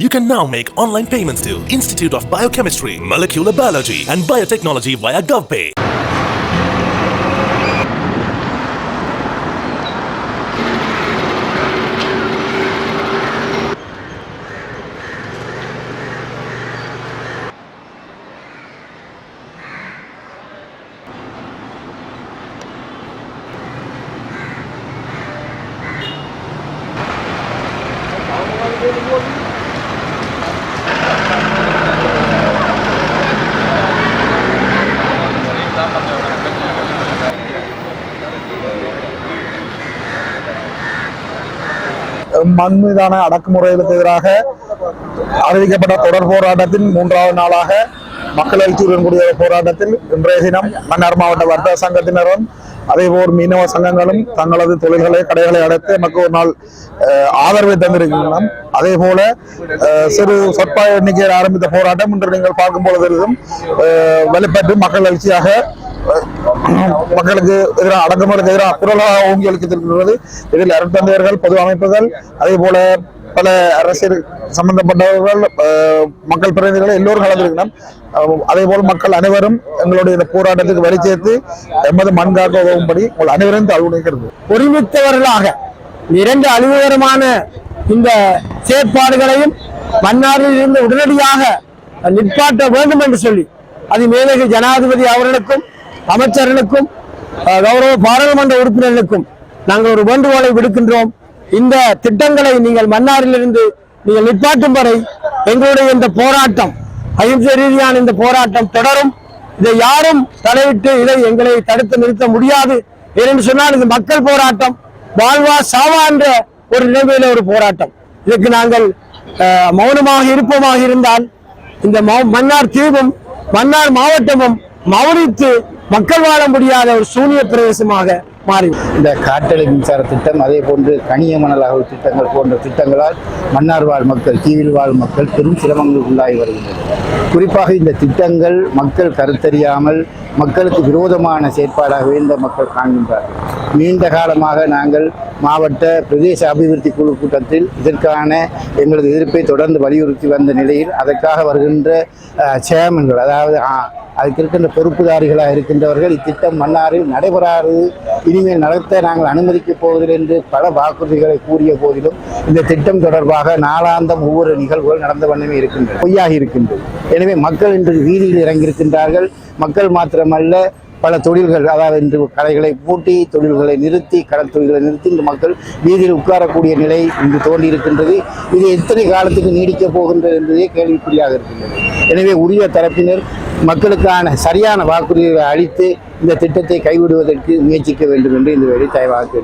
You can now make online payments to Institute of Biochemistry, Molecular Biology and Biotechnology via GovPay. மண் மீதான அடக்குமுறைகளுக்கு எதிராக அறிவிக்கப்பட்ட தொடர் போராட்டத்தின் மூன்றாவது நாளாக மக்கள் எழுச்சியுடன் கூடிய போராட்டத்தில் இன்றைய தினம் மன்னார் மாவட்ட வர்த்தக சங்கத்தினரும் அதேபோல் மீனவ சங்கங்களும் தங்களது தொழில்களை கடைகளை அடைத்து நமக்கு ஒரு நாள் ஆதரவை தந்திருக்கின்றன அதே போல சிறு சொற்ப எண்ணிக்கையில் ஆரம்பித்த போராட்டம் இன்று நீங்கள் பார்க்கும் பொழுதும் அஹ், வெளிப்பட்டு மக்கள் எழுச்சியாக மக்களுக்கு எதிராக அடக்குமுறைக்கு எதிராக குரலாக ஓங்கி அளித்திருக்கிறது இதில் அருட்தந்தையர்கள் பொது அமைப்புகள் அதே போல பல அரசியல் சம்பந்தப்பட்டவர்கள் மக்கள் பிரதிநிதிகள் எல்லோரும் கலந்திருக்கிறோம் அதே போல் மக்கள் அனைவரும் எங்களுடைய இந்த போராட்டத்துக்கு வழி சேர்த்து எமது மண்காக்க உதவும்படி உங்கள் அனைவரும் தாழ்வுணிக்கிறது ஒருமித்தவர்களாக இரண்டு அழிவுகரமான இந்த செயற்பாடுகளையும் மன்னாரில் இருந்து உடனடியாக நிற்பாட்ட வேண்டும் என்று சொல்லி அது மேலகு ஜனாதிபதி அவர்களுக்கும் அமைச்சர்களுக்கும் கௌரவ பாராளுமன்ற உறுப்பினர்களுக்கும் நாங்கள் ஒரு வேண்டுகோளை விடுக்கின்றோம். இந்த திட்டங்களை நீங்கள் மன்னாரிலிருந்து நீங்கள் நிப்பாட்டும் வரை எங்களுடைய இந்த போராட்டம் அகிம்சை ரீதியான இந்த போராட்டம் தொடரும். இதை யாரும் தலையிட்டு இதை எங்களை தடுத்து நிறுத்த முடியாது. ஏனென்று சொன்னால் இது மக்கள் போராட்டம் வாழ்வா சாவா என்ற ஒரு நிலைமையில ஒரு போராட்டம். இதுக்கு நாங்கள் மௌனமாக இருப்போமாக இருந்தால் இந்த மௌ- மன்னார் தீவும் மன்னார் மாவட்டமும் மௌனித்து மக்கள் வாழ முடியாத ஒரு சூனிய பிரதேசமாக மாறி இந்த காற்றலை மின்சார திட்டம் அதே போன்று கனிய மணல் அகவு திட்டங்கள் போன்ற திட்டங்களால் மன்னார் வாழ் மக்கள் தீவில் வாழ் மக்கள் பெரும் சிரமங்கள் உள்ளாகி வருகின்றனர் குறிப்பாக இந்த திட்டங்கள் மக்கள் கருத்தறியாமல் மக்களுக்கு விரோதமான செயற்பாடாகவே இந்த மக்கள் காண்கின்றார்கள் நீண்ட காலமாக நாங்கள் மாவட்ட பிரதேச அபிவிருத்தி குழு கூட்டத்தில் இதற்கான எங்களது எதிர்ப்பை தொடர்ந்து வலியுறுத்தி வந்த நிலையில் அதற்காக வருகின்ற சேமன்கள் சேர்மன்கள் அதாவது அதுக்கு இருக்கின்ற பொறுப்புதாரிகளாக இருக்கின்றவர்கள் இத்திட்டம் மன்னாரில் நடைபெறாது இனிமேல் நடத்த நாங்கள் அனுமதிக்கப் போவதில்லை என்று பல வாக்குறுதிகளை கூறிய போதிலும் இந்த திட்டம் தொடர்பாக நாளாந்தம் ஒவ்வொரு நிகழ்வுகள் நடந்த வண்ணமே இருக்கின்றன பொய்யாகி இருக்கின்றது. எனவே மக்கள் இன்று வீதியில் இறங்கியிருக்கின்றார்கள். மக்கள் மாத்திரமல்ல பல தொழில்கள் அதாவது இன்று கடைகளை பூட்டி தொழில்களை நிறுத்தி கடல் தொழில்களை நிறுத்தி இந்த மக்கள் வீதியில் உட்காரக்கூடிய நிலை இன்று தோன்றியிருக்கின்றது. இது எத்தனை காலத்துக்கு நீடிக்கப் போகின்றது என்பதே கேள்விக்குறியாக இருக்கின்றது. எனவே உரிய தரப்பினர் மக்களுக்கான சரியான வாக்குறுதிகளை அளித்து இந்த திட்டத்தை கைவிடுவதற்கு முயற்சிக்க வேண்டும் என்று இந்த வேலை தயவாக